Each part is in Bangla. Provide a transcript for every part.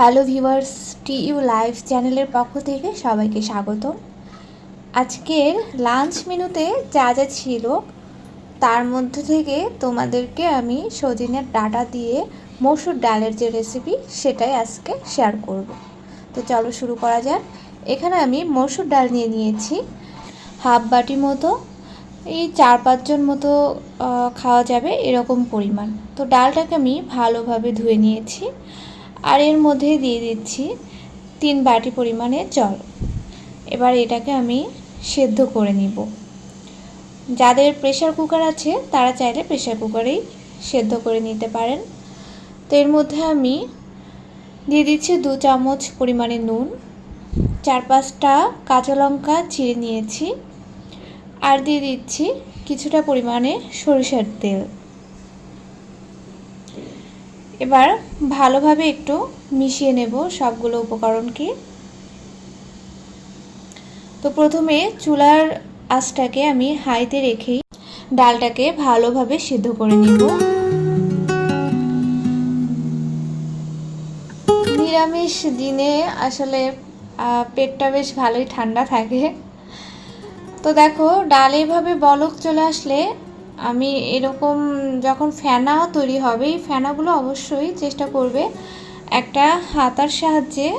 Hello viewers T U live চ্যানেলের পক্ষ থেকে সবাইকে স্বাগত আজকের লাঞ্চ মেনুতে যা যা ছিল, তার মধ্যে থেকে তোমাদেরকে আমি সজিনের ডাটা দিয়ে মসুর ডালের যে রেসিপি সেটাই আজকে শেয়ার করব। তো চলো শুরু করা যাক। এখানে আমি মসুর ডাল নিয়ে নিয়েছি হাফ বাটি মতো। এই চার পাঁচজন মতো খাওয়া যাবে এরকম পরিমাণ। তো ডালটাকে আমি ভালোভাবে ধুয়ে নিয়েছি। আর এর মধ্যে দিয়ে দিচ্ছি তিন বাটি পরিমাণে জল। এবার এটাকে আমি সেদ্ধ করে নিব। যাদের প্রেশার কুকার আছে, তারা চাইলে প্রেশার কুকারেই সেদ্ধ করে নিতে পারেন। তো এর মধ্যে আমি দিয়ে দিচ্ছি দু চামচ পরিমাণে নুন, চার পাঁচটা কাঁচা লঙ্কা চিড়ে নিয়েছি, আর দিয়ে দিচ্ছি কিছুটা পরিমাণে সরিষার তেল। এবার ভালোভাবে একটু মিশিয়ে নেব সবগুলো উপকরণকে। তো প্রথমে চুলার আঁচটাকে আমি হাইতে রেখেই ডালটাকে ভালোভাবে সিদ্ধ করে নিব। নিরামিষ দিনে আসলে পেটটা বেশ ভালোই ঠান্ডা থাকে। তো দেখো, ডাল এইভাবে বলক চলে আসলে আমি এরকম যখন ফেনা তৈরি হবে, এই ফেনাগুলো অবশ্যই চেষ্টা করবে একটা হাতার সাহায্যে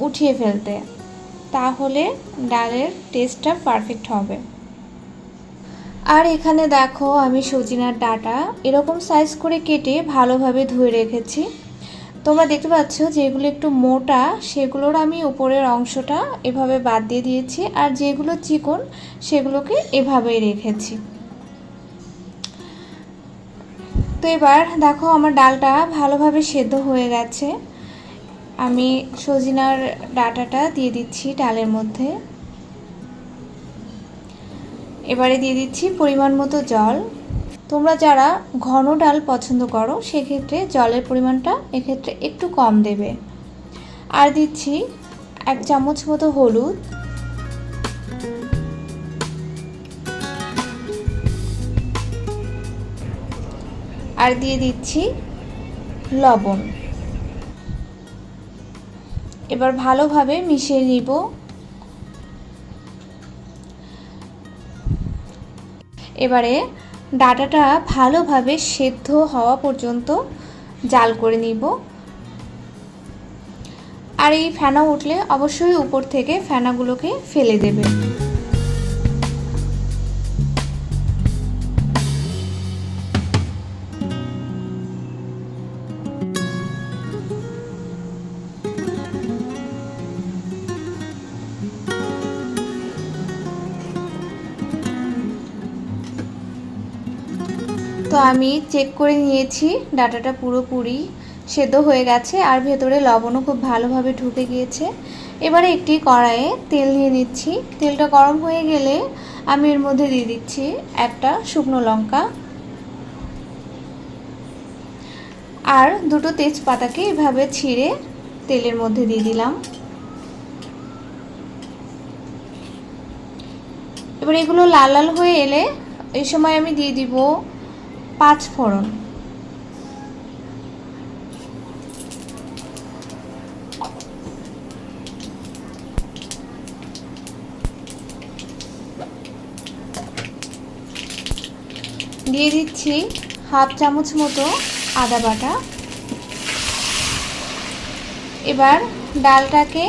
উঠিয়ে ফেলতে। তাহলে ডালের টেস্টটা পারফেক্ট হবে। আর এখানে দেখো আমি সজিনার ডাটা। এরকম সাইজ করে কেটে ভালোভাবে ধুয়ে রেখেছি। তোমরা দেখতে পাচ্ছ যেগুলো একটু মোটা, সেগুলোর আমি উপরের অংশটা এভাবে বাদ দিয়ে দিয়েছি। আর যেগুলো চিকন, সেগুলোকে এভাবেই রেখেছি। তো এবার দেখো আমার ডালটা ভালোভাবে সেদ্ধ হয়ে গেছে। আমি সজিনার ডাটাটা দিয়ে দিচ্ছি ডালের মধ্যে। এবারে দিয়ে দিচ্ছি পরিমাণ মতো জল। তোমরা যারা ঘন ডাল পছন্দ করো, সেক্ষেত্রে জলের পরিমাণটা এক্ষেত্রে একটু কম দেবে। আর দিচ্ছি এক চামচ মতো হলুদ। আর দিয়ে দিচ্ছি লবণ। এবার ভালোভাবে মিশিয়ে নিব। এবারে ডাটাটা ভালোভাবে সেদ্ধ হওয়া পর্যন্ত জাল করে নিব। আর এই ফেনা উঠলে অবশ্যই উপর থেকে ফেনাগুলোকে ফেলে দেবে। তো আমি চেক করে নিয়েছি, ডাটাটা পুরোপুরি সেদ্ধ হয়ে গেছে আর ভেতরে লবণও খুব ভালোভাবে ঢুকে গিয়েছে। এবারে একটি কড়াইয়ে তেল নিয়ে নিচ্ছি। তেলটা গরম হয়ে গেলে আমি এর মধ্যে দিয়ে দিচ্ছি একটা শুকনো লঙ্কা। আর দুটো তেজপাতাকে এভাবে ছিঁড়ে তেলের মধ্যে দিয়ে দিলাম। এবার এগুলো লাল লাল হয়ে এলে এই সময় আমি দিয়ে দিব পাঁচ ফোড়ন। দিয়ে দিচ্ছি হাফ চামচ মতো আদা বাটা। এবার ডালটাকে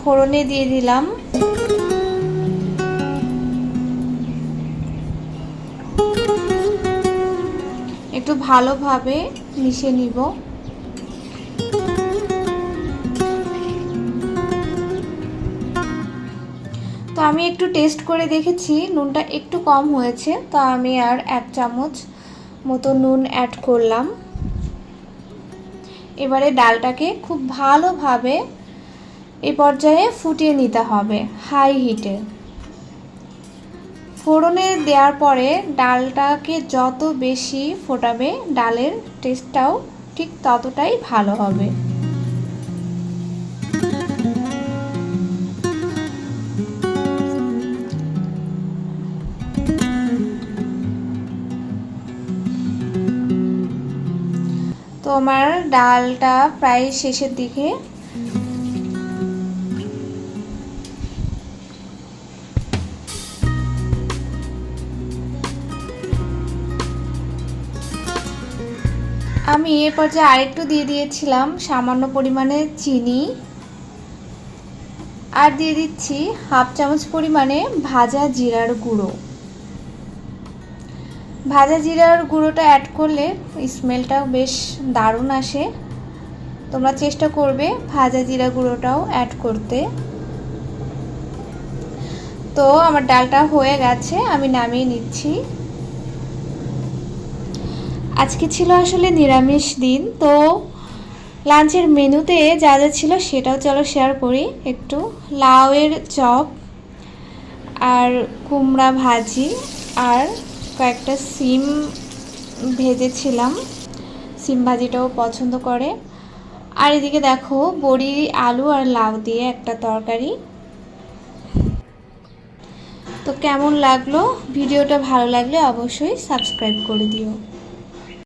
ফোড়নে দিয়ে দিলাম। একটু ভালোভাবে মিশে নিব। তো আমি একটু টেস্ট করে দেখেছি, নুনটা একটু কম হয়েছে, তো আমি আর এক চামচ মতো নুন অ্যাড করলাম। এবারে ডালটাকে খুব ভালোভাবে এ পর্যায়ে ফুটিয়ে নিতে হবে হাই হিটে। ফোড়নে দেওয়ার পরে ডালটাকে যত বেশি ফোটাবে, ডালের টেস্টটাও ঠিক ততটাই ভালো হবে। তো আমার ডালটা প্রায় শেষের দিকে আমি এ পর্যায়ে আরেকটু দিয়ে দিয়েছিলাম সামান্য পরিমাণে চিনি। আর দিয়ে দিচ্ছি হাফ চামচ পরিমাণে ভাজা জিরার গুঁড়ো। ভাজা জিরার গুঁড়োটা অ্যাড করলে স্মেলটাও বেশ দারুণ আসে। তোমরা চেষ্টা করবে ভাজা জিরা গুঁড়োটাও অ্যাড করতে। তো আমার ডালটা হয়ে গেছে, আমি নামিয়ে নিচ্ছি। আজকে ছিল আসলে নিরামিষ দিন, তো লাঞ্চের মেনুতে যা যা ছিল সেটাও চলো শেয়ার করি। একটু লাউয়ের চপ আর কুমড়া ভাজি আর কয়েকটা সিম ভেজেছিলাম। সিম ভাজিটাও পছন্দ করে। আর এদিকে দেখো, বড়ি, আলু আর লাউ দিয়ে একটা তরকারি। তো কেমন লাগল? ভিডিওটা ভালো লাগলে অবশ্যই সাবস্ক্রাইব করে দিও।